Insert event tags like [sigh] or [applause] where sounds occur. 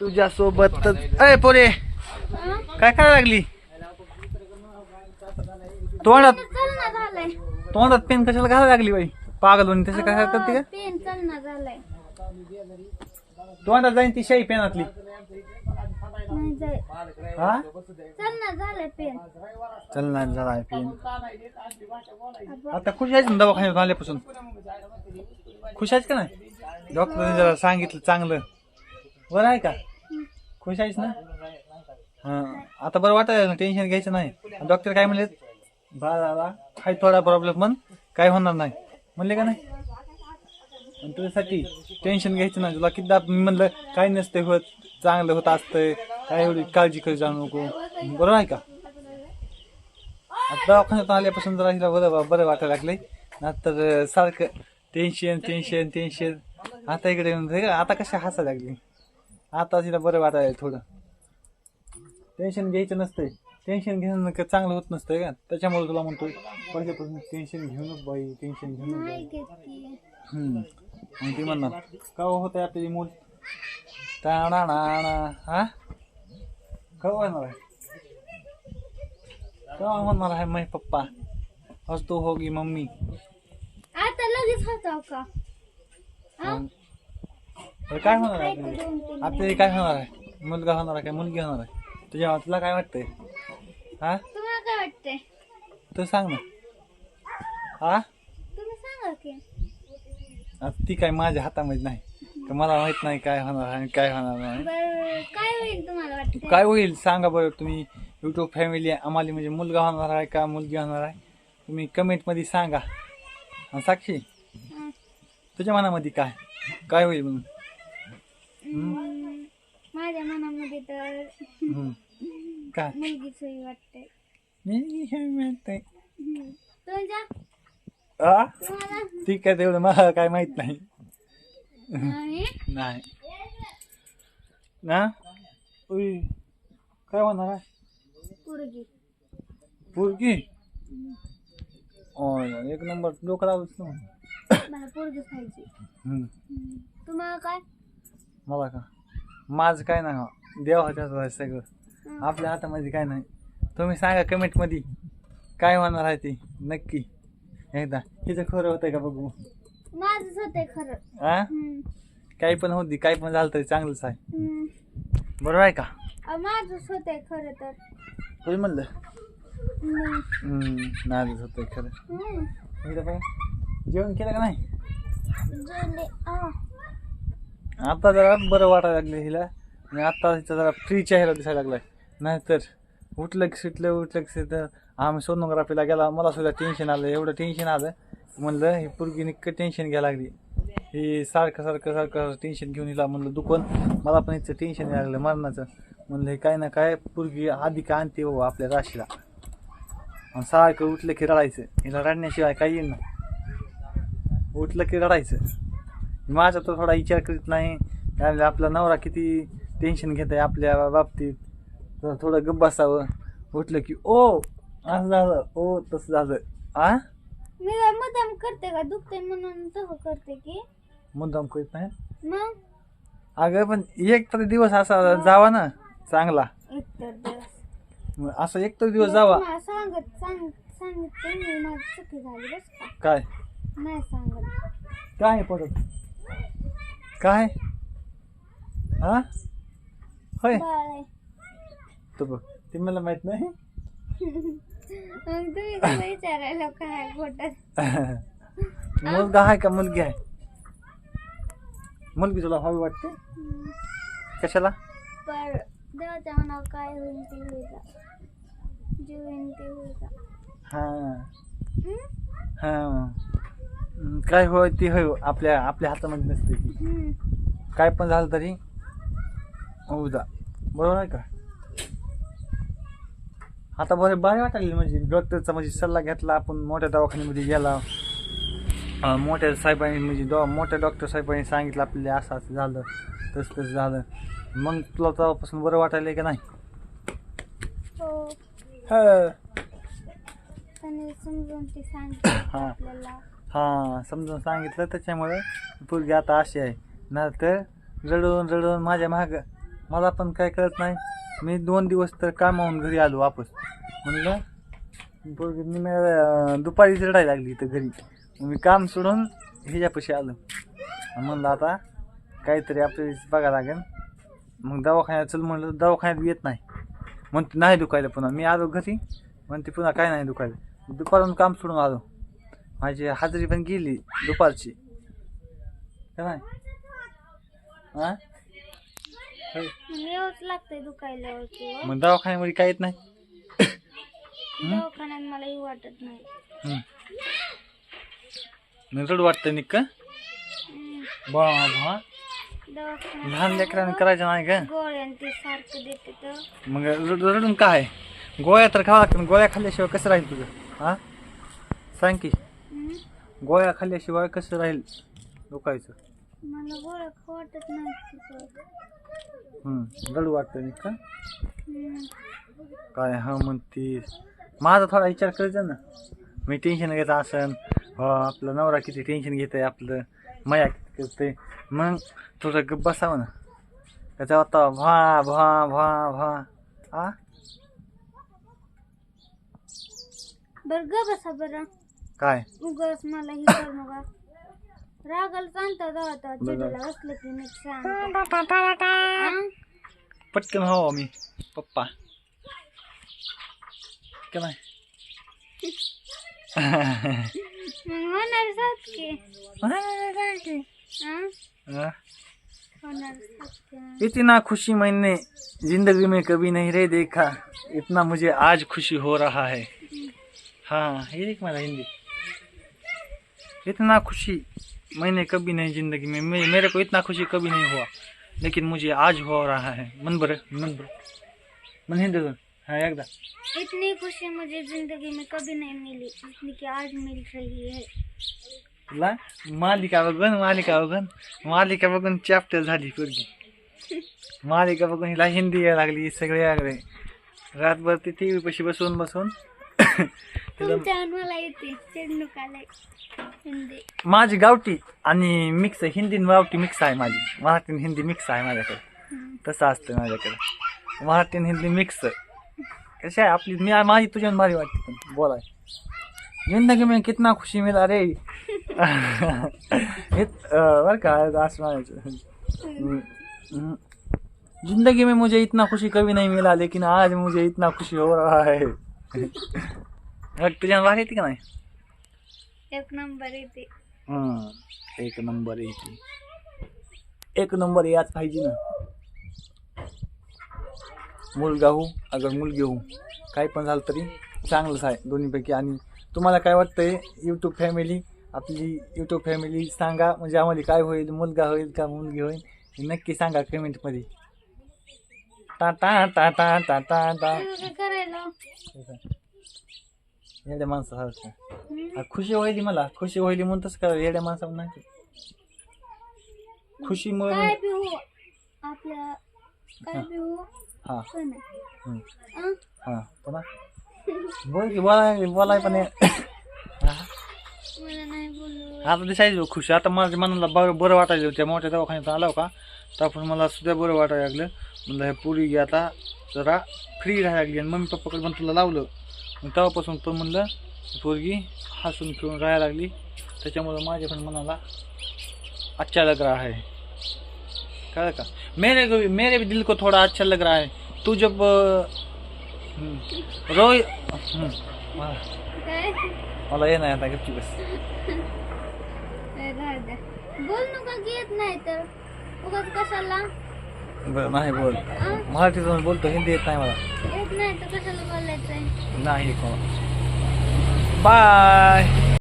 तुझ्या सोबतच अरे पोरे! काय करायला लागली? तोंडात तोंडात पेन कशाला घालायला लागली बाई? पागल म्हणून तसं काय करते का? पेन चलना झालंय. तोंडात जाईन ती शाई पेनातली. नाही जाय. हा? चलना झालंय पेन. चल ना जरा पेन. आता खुश आहेस ना दवाखान्यात आल्यापासून? खुश आहेस का नाही? डॉक्टरने जरा सांगितलं चांगलं. बरं आहे का? खुश आहेस ना? हा आता बरं वाटायला ना टेन्शन घ्यायचं नाही. डॉक्टर काय म्हणले बाळाला काही थोडा प्रॉब्लेम पण काय होणार नाही. म्हणले का नाही? आणि तुझ्यासाठी टेन्शन घ्यायचं नाही. तुला किती मी म्हणलं काही नसते होत चांगलं होत असतंय काय एवढी काळजी करू जाणू नको. बरोबर आहे का? आता दवाखान्यात आल्यापासून जरा हिला बरं बरं वाटायला लागले ना तर सारखं टेन्शन टेन्शन टेन्शन आता इकडे आता कशा हसा लागली? आता तिला बरं वाटायला थोडं. टेन्शन घ्यायचं नसतंय. टेन्शन घेणं क- चांगलं होत नसतंय का? त्याच्यामुळे तुला म्हणतो पहिल्यापासून टेन्शन घेऊ नको बाई टेन्शन घेऊ नको नाही बाई. घेतली हम्म. मग ती म्हणणार का होत आहे आपली मूल? टाणा नाणा हा का होणार आहे? का म्हणणार आहे मै पप्पा? आज तू होगी मम्मी. आता लगेच होता का? बरं, काय होणार आहे आपल्याला तीन आपल्याला काय होणार आहे? मुलगा होणार आहे काय? मुलगी होणार आहे? तुझ्या तुला काय वाटतंय? हा? तुम्हाला काय वाटतंय? तू सांग ना. हा? तुम्ही सांगा की. आता ती काय माझ्या हातामध्ये नाही. तर मला माहीत नाही काय होणार आहे आणि काय होणार नाही. बर काय होईल तुम्हाला वाटतंय? काय होईल? सांगा बरं तुम्ही. युट्यूब फॅमिली आम्हाला म्हणजे मुलगा होणार आहे का मुलगी होणार आहे? तुम्ही कमेंटमध्ये सांगा. आणि साक्षी? हं. तुझ्या मनामध्ये काय? काय होईल म्हणून? माझ्या मनामध्ये तर हम्म. काय वाटतंय. मी हे. तुझ्या आ? तुम्हाला? तेवढं मला काय माहीत नाही. नाही नाही. ना? उई काय होणार आहे? पोरगी. पोरगी? ओ एक नंबर डोकं मला पोरगी पाहिजे. हम्म. तुम्हाला काय? मला का? माझं काय नाही हो. देव आहे सगळं. आपल्या हातामध्ये काय नाही. तुम्ही सांगा कमेंटमध्ये काय होणार आहे ते? नक्की. एकदा. हिचं खरं होतंय का बघू? माझंच होतंय खरं. हम्म. काही पण होती काही पण झालं तरी चांगलंच आहे. हम्म. बरोबर आहे का? अ, माझंच होतंय खरं तर. तुम्ही म्हणलं? हम्म. माझंच होतंय खरं. हम्म. एकदा बघा. जेवण केलं का नाही? जेवले. आ. आता जरा बरं वाटायला लागलं हिला. आणि आता हिचा जरा फ्री चेहरा दिसायला लागलाय. नाहीतर उठलं की सुटलं उठलं की सुटलं. आम्ही सोनोग्राफीला गेला मला सुद्धा टेन्शन आलं. एवढं टेन्शन आलं. म्हणलं ही पुरगी निक्क टेन्शन घ्यायला लागली. ही सारखं सारखं सारखं टेन्शन घेऊन हिला म्हणलं दुकान मला पण हिचं टेन्शन यायला लागलं मरणाचं. म्हणलं हे काय ना काय पोरगी आधी का आणते बाबा आपल्या राशीला? आणि सारखं उठलं की रडायचं. हिला रडण्याशिवाय काही येईन. ना उठलं की रडायचं. माझा तर थोडा विचार करीत नाही. त्यामुळे आपला नवरा किती टेन्शन घेत आहे आपल्या बाबतीत. तर थोडं गप्प बसावं. उठलं की ओ असं झालं. ओ तसं झालं. आ? मी काय मुद्दाम करते का? दुखते म्हणून तसं करते की. मुद्दाम करीत नाही? मग? अगं पण एक तर दिवस असा जावा ना चांगला. एकतर दिवस. मग असं एक तर दिवस जावा. मला सांगत सांग सांगितलं मी. माझी चुकी झाली बस का? काय? नाही सांगत. काय परत? काय? हा? होय. तो बघ ते मला माहीत नाही. मग तुम्ही कसं विचारायला काय पोटात मुलगा आहे का मुलगी आहे? मुलगी तुला हवी वाटते. कशाला? पर देवाच्या मनावर काय होईल ते होईल. जे होईल ते होईल. हा? हा. काय होय ते होय आपल्या आपल्या हातामध्ये नसते ती. काय पण झालं तरी होऊ द्या बरोबर आहे का? आता बरं बरे वाटायला म्हणजे डॉक्टरचा म्हणजे सल्ला घेतला आपण मोठ्या दवाखान्यामध्ये गेला. मोठ्या साहेबांनी म्हणजे दवा मोठ्या डॉक्टर साहेबांनी सांगितलं आपल्याला असं असं झालं तसं तसं झालं. मग तुला तेव्हापासून बरं वाटायला का नाही? हो. हां समजून सांगितलं त्याच्यामुळे पोरगी आता अशी आहे. ना तर रडून रडून माझ्या माग मला पण काय कळत नाही. मी दोन दिवस तर कामावून घरी आलो वापस. म्हणलं पोरगी निम्या, दुपारीच दुपारी रडायला लागली इथं घरी. मी काम सोडून ह्याच्यापाशी आलो. म्हणलं आता काहीतरी आपल्याला बघायला लागेल. मग दवाखान्यात चल म्हणलं दवाखान्यात येत नाही. म्हणते नाही दुखायला पुन्हा. मी आलो घरी म्हणते पुन्हा काय नाही दुखायला. दुपारून काम सोडून आलो. माझी हाजरी पण गेली दुपारची. काय हा? दुखायला व. मग दवाखान्यामध्ये काय येत नाही दवाखान्यात मला ही वाटत नाही. हम्म. रड वाटतं निक. बा बा दवाखान्यात लहान लेकरांनी करायचं नाही का? गोळ्यान ते सारखं देते तर. मग रड- रडून काय? गोळ्या तर खावा लागतात गोळ्या खाल्ल्याशिवाय कसं राहील तुझं? हा? सांग की. गोळ्या खाल्ल्याशिवाय कसं राहील मला गोळ्या खाऊ वाटत नाही रडू वाटतं का. काय हा म्हणतीस माझा थोडा विचार करायचा ना. मी टेन्शन घेत असन. आपलं नवरा किती टेन्शन घेत आहे आपलं. माया किती करते मग थोडं गप्प बसावं ना. त्याचा आता भा भा भा भा आ? बरं ग बसा बरं. काय? उगाच मला ही करू नका. रागाला चिडीला बसलं की नीट सांग पटकन हो मी. पप्पा. का नाही मग होणार सात की? हं? हा? होणार सात की? इतना खुशी मैंने ज़िंदगी में कभी नहीं रे देखा. इतना मुझे आज खुशी हो रहा है. हाँ ये देख मेरा हिंदी. इतना खुशी मैंने कभी नहीं ज़िंदगी में। मेरे को इतना खुशी कभी नहीं हुआ लेकिन मुझे आज हो रहा है। मन बर मन बर मन हिंदी बोल. हाँ एकदा इतनी खुशी मुझे ज़िंदगी में कभी नहीं मिली जितनी कि आज मिल रही है। तुला मालिका बघून मालिका बघून मालिका बघून चॅप्टर झाली पोरगी मालिका बघून हिला हिंदी यायला लागली सगळे लागले रातभर ती टी व्ही पशी बसून बसून। माझी गावठी आणि मिक्स हिंदी आणि गावठी मिक्स आहे माझी. मराठी आणि हिंदी मिक्स आहे माझ्याकडे. तसं असतं माझ्याकडे. मराठी आणि हिंदी मिक्स कशी आहे आपली मी माझी तुझ्या भारी वाटते पण. बोलाय जिंदगी में कितना खुशी मिला रे. [laughs] बरं का असं म्हणायचं. जिंदगी में मुझे इतना खुशी कभी नहीं मिला लेकिन आज मुझे इतना खुशी हो रहा है. [laughs] बघ, तुझ्या भारी येते का नाही? एक नंबर येते हम्म, एक नंबर येते एक नंबर याच पाहिजे ना। मुलगा हो अगर मुलगी हो काही पण झालं तरी चांगलंच आहे दोन्हीपैकी. आणि तुम्हाला काय वाटतंय यूट्यूब फॅमिली आपली यूट्यूब फॅमिली सांगा म्हणजे आम्हाला काय होईल मुलगा होईल का मुलगी होईल हे नक्की सांगा कमेंटमध्ये टा टा टा टा टा टा टा. करायला? येड्या माणसासारखं खुशी व्हायली मला. खुशी व्हायली म्हणून तसं करा येड्या माणसा नाही खुशी काय बी हो काय हो. हा. पण हम्म? हा. पुन्हा बोल की बोलाय बोलाय पण. मला नाही बोलू. आता दिसायचं खुशी. आता माझ्या मनाला बरं बरं वाटायचं त्या मोठ्या दवाखान्यात आलो का? तर आपण मला सुद्धा बरं वाटायला लागलं. म्हणलं हे पुरी आता जरा फ्री राहायला लागली आणि मम्मी पप्पाकडे पण तुला लावलं. मग तेव्हापासून पण म्हणलं पोरगी हसून खेळून राहायला लागली. त्याच्यामुळं माझ्या पण मनाला अच्छा लग रहा है कळलं का? मेरे को मेरे भी दिल को थोड़ा अच्छा लग रहा है तू जब हम्म, मला- काय? मला ये नाही आता गपची बस. बोल नका नाही तर. उगाच कशाला? बरं नाही बोल? मराठीतून बोलतो हिंदी येत नाही मला. नाही तर कशाला बोलायचंय नाही कोण बाय